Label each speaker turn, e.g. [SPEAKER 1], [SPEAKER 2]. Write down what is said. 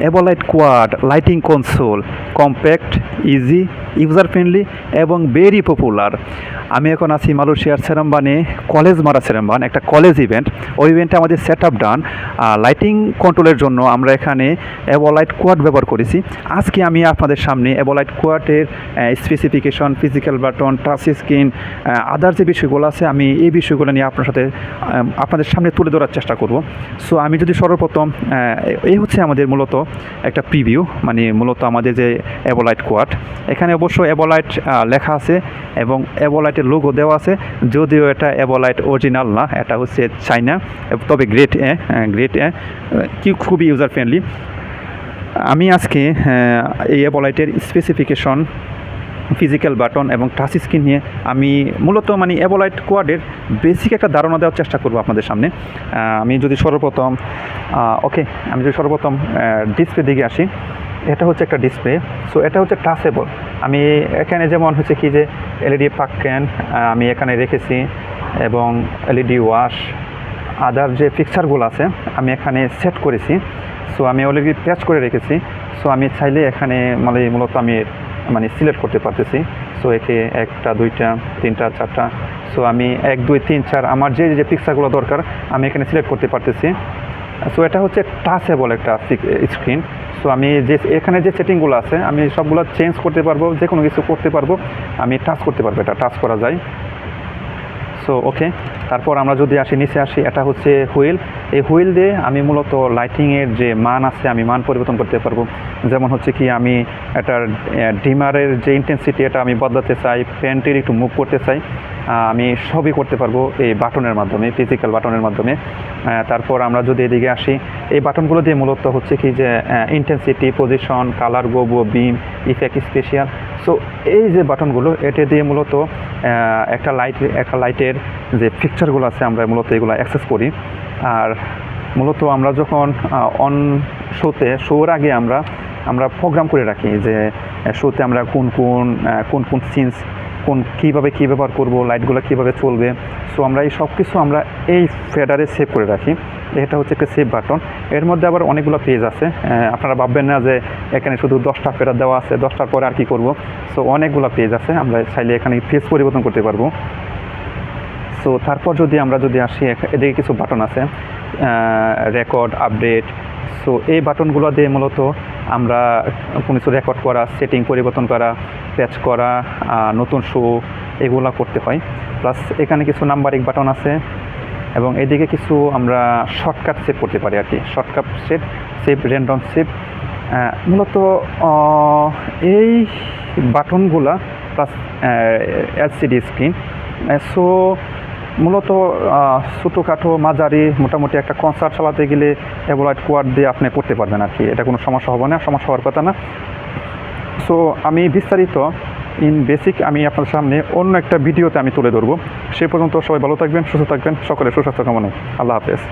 [SPEAKER 1] এবোলাইট quad lighting console compact easy user friendly এবং very popular আমি এখন আছি মালয়েশিয়ার সেরাম্বানে, কলেজ মারা সেরাম্বান, একটা কলেজ ইভেন্ট ওই ইভেন্টে আমাদের সেট আপ ডান লাইটিং কন্ট্রোলের জন্য আমরা এখানে অ্যাবোলাইট কোয়াড ব্যবহার করেছি। আজকে আমি আপনাদের সামনে অ্যাবোলাইট কোয়াডের specification physical button touch screen other যে বিষয়গুলো আছে, আমি এই বিষয়গুলো নিয়ে আপনার সাথে আপনাদের সামনে তুলে ধরার চেষ্টা করব। সো আমি যদি সর্বপ্রথম এই হচ্ছে আমাদের মূলত একটা প্রিভিউ মানে মূলত আমাদের যে অ্যাবোলাইট কোয়াড এখানে অবশ্য অ্যাবোলাইট লেখা আছে এবং অ্যাবোলাইটের লোগো দেওয়া আছে। যদিও এটা অ্যাবোলাইট অরিজিনাল না, এটা হচ্ছে চাইনা তবে গ্রেট এ গ্রেট এ, কি খুবই ইউজার ফ্রেন্ডলি আমি আজকে এই অ্যাবোলাইটের স্পেসিফিকেশন ফিজিক্যাল বাটন এবং টাচ স্ক্রিন নিয়ে আমি মূলত মানে অ্যাবোলাইট কোয়াডের বেসিক একটা ধারণা দেওয়ার চেষ্টা করব আপনাদের সামনে। আমি যদি সর্বপ্রথম ওকে আমি যদি সর্বপ্রথম ডিসপ্লে দিকে আসি। এটা হচ্ছে একটা ডিসপ্লে সো এটা হচ্ছে টাচেবল আমি এখানে যেমন হচ্ছে কি যে এলইডি পাক ক্যান আমি এখানে রেখেছি, এবং এলইডি ওয়াশ আদার যে পিকচারগুলো আছে, আমি এখানে সেট করেছি সো আমি অলরেডি প্যাচ করে রেখেছি সো আমি চাইলে এখানে মানে মূলত আমি মানে সিলেক্ট করতে পারতেছি সো একে একটা, দুইটা, তিনটা, চারটা সো আমি এক, দুই, তিন, চার, আমার যে যে পিকচারগুলো দরকার, আমি এখানে সিলেক্ট করতে পারতেছি। সো এটা হচ্ছে টাচেবল একটা স্ক্রিন সো আমি যে, এখানে যে সেটিংগুলো আছে, আমি সবগুলো চেঞ্জ করতে পারব যে কোনো কিছু করতে পারব, আমি টাচ করতে পারব, এটা টাচ করা যায়। সো ওকে তারপর আমরা যদি আসি, নিচে আসি, এটা হচ্ছে হুইল। এই হুইল দিয়ে আমি মূলত লাইটিংয়ের যে মান আছে, আমি মান পরিবর্তন করতে পারব। যেমন হচ্ছে কি, আমি এটার ডিমারের যে ইন্টেন্সিটি এটা আমি বদলাতে চাই, প্যান্টের একটু মুভ করতে চাই আমি সবই করতে পারব এই বাটনের মাধ্যমে ফিজিক্যাল বাটনের মাধ্যমে। তারপর আমরা যদি এদিকে আসি এই বাটনগুলো দিয়ে মূলত হচ্ছে কি যে intensity position colour gobo beam effect special so এই যে বাটনগুলো, এটা দিয়ে মূলত একটা লাইট একটা লাইটের যে ফিকচারগুলো আছে, আমরা মূলত এগুলো অ্যাক্সেস করি। আর মূলত আমরা যখন অন শোতে শোর আগে আমরা আমরা প্রোগ্রাম করে রাখি যে শোতে আমরা কোন কোন কোন কোন সিনস কোন কীভাবে কী ব্যবহার করব, লাইটগুলো কীভাবে চলবে। সো আমরা এই সব কিছু আমরা এই ফেডারে সেভ করে রাখি। এটা হচ্ছে একটা সেভ বাটন এর মধ্যে আবার অনেকগুলো পেজ আছে। আপনারা ভাববেন না যে এখানে শুধু দশটা ফেডার দেওয়া আছে, দশটার পরে আর কি করব। সো অনেকগুলো পেজ আছে। আমরা চাইলে এখানে পেজ পরিবর্তন করতে পারব। সো তারপর যদি আমরা যদি আসি এদিকে কিছু বাটন আছে। রেকর্ড আপডেট সো এই বাটনগুলো দিয়ে মূলত আমরা কোনো কিছু রেকর্ড করা সেটিং পরিবর্তন করা প্যাচ করা নতুন শো এগুলো করতে হয়। প্লাস এখানে কিছু নাম্বারিক বাটন আছে এবং এদিকে কিছু আমরা শর্টকাট সেভ করতে পারি আর কি। Shortcut save save random save মূলত এই বাটনগুলা প্লাস এলসিডি স্ক্রিন সো মূলত ছোটোখাটো মাঝারি মোটামুটি একটা কনসার্ট চালাতে গেলে অ্যাভয়েড কোয়াড দিয়ে আপনি করতে পারবেন আর কি। এটা কোনো সমস্যা হবে না, সমস্যা হওয়ার কথা না। সো আমি বিস্তারিত ইন বেসিক আমি আপনার সামনে অন্য একটা ভিডিওতে আমি তুলে ধরবো। সে পর্যন্ত সবাই ভালো থাকবেন, সুস্থ থাকবেন সকলে সুস্বাস্থ্য কামনায়। আল্লাহ হাফেজ।